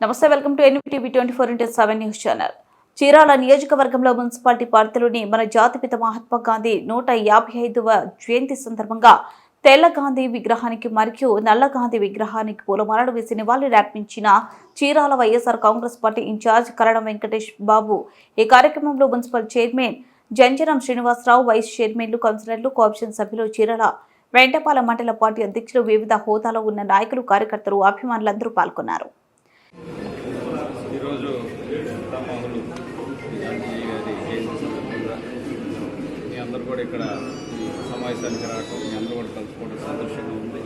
Namaste welcome to NTV twenty four into seven news channel. Chirala నియోజకవర్గంలో municipality పరిధిలోని మన జాతిపిత మహాత్మా గాంధీ నూట యాభై ఐదవ జయంతి సందర్భంగా తెల్ల గాంధీ విగ్రహానికి మరియు నల్ల గాంధీ విగ్రహానికి పూలమాలలు వేసి నివాళులర్పించిన Chirala YSR Congress party in charge Karanam Venkatesh Babu. ఈ కార్యక్రమంలో municipal chairman Janjaram Srinivasarao vice చైర్మన్లు కౌన్సిలర్లు కోఆప్షన్ సభ్యులు చీరాల వెంటపాల మండల పార్టీ అధ్యక్షులు వివిధ హోదాలో ఉన్న నాయకులు కార్యకర్తలు అభిమానులందరూ పాల్గొన్నారు. రామాహులు గాంధీ గారి జయంతి సందర్భంగా మీ అందరూ కూడా ఇక్కడ సమావేశానికి రావటం మీ అందరూ కూడా కలుసుకోవడం సంతోషంగా ఉంది.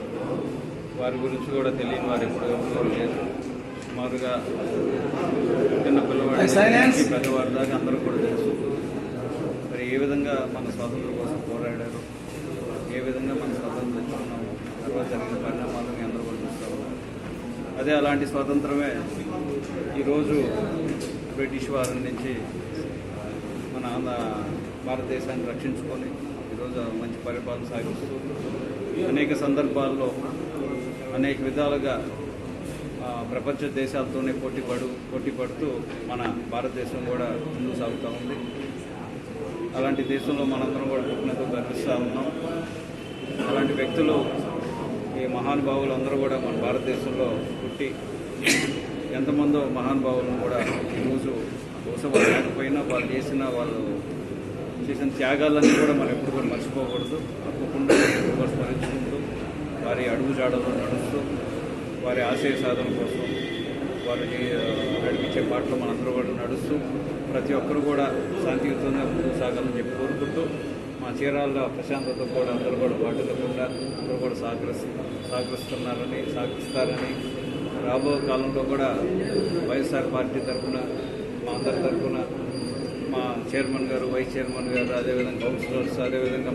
వారి గురించి కూడా తెలియని వారు ఎప్పుడు ఎవరు లేరు. సుమారుగా చిన్న పిల్లవాడి పెద్దవారి దాకా అందరూ కూడా తెలుసు. మరి ఏ విధంగా మన స్వాతంత్రం కోసం పోరాడారు? ఏ విధంగా మన స్వాతంత్రం తెచ్చుకున్నాము? తర్వాత జరిగిన పరిణామాలు మీ అందరూ కూడా చూస్తూ ఉన్నారు అదే అలాంటి స్వాతంత్రమే ఈరోజు బ్రిటిష్ వారి నుంచి మన భారతదేశాన్ని రక్షించుకొని ఈరోజు మంచి పరిపాలన సాగిస్తూ అనేక సందర్భాల్లో అనేక విధాలుగా ప్రపంచ దేశాలతోనే పోటీ పడు పోటీ పడుతూ మన భారతదేశం కూడా ముందు సాగుతూ ఉంది. అలాంటి దేశంలో మనందరం కూడా పుట్టినందుకు గర్విస్తూ ఉన్నాం. అలాంటి వ్యక్తులు ఈ మహానుభావులు అందరూ కూడా మన భారతదేశంలో పుట్టి ఎంతమందో మహానుభావులను కూడా ఈరోజు బహుశా వాళ్ళు లేకపోయినా వాళ్ళు చేసిన వాళ్ళు చేసిన త్యాగాలన్నీ కూడా మనం ఎప్పుడు కూడా మర్చిపోకూడదు. తప్పకుండా కూడా స్మరించుకుంటూ వారి అడుగుజాడలో నడుస్తూ వారి ఆశయ సాధన కోసం వారు నడిపించే బాటలో మనందరూ కూడా నడుస్తూ ప్రతి ఒక్కరు కూడా శాంతియుతంగా ముందుకు సాగాలని చెప్పి కోరుకుంటూ మా చీరాల్లో ప్రశాంతత కూడా అందరూ కూడా పాటులకుండా అందరూ కూడా సహకరిస్తు సహకరిస్తున్నారని సహకరిస్తారని రాబో కాలంలో కూడా వైఎస్ఆర్ పార్టీ తరఫున మా అందరి తరఫున మా చైర్మన్ గారు వైస్ చైర్మన్ గారు అదేవిధంగా కౌన్సిలర్స్ అదేవిధంగా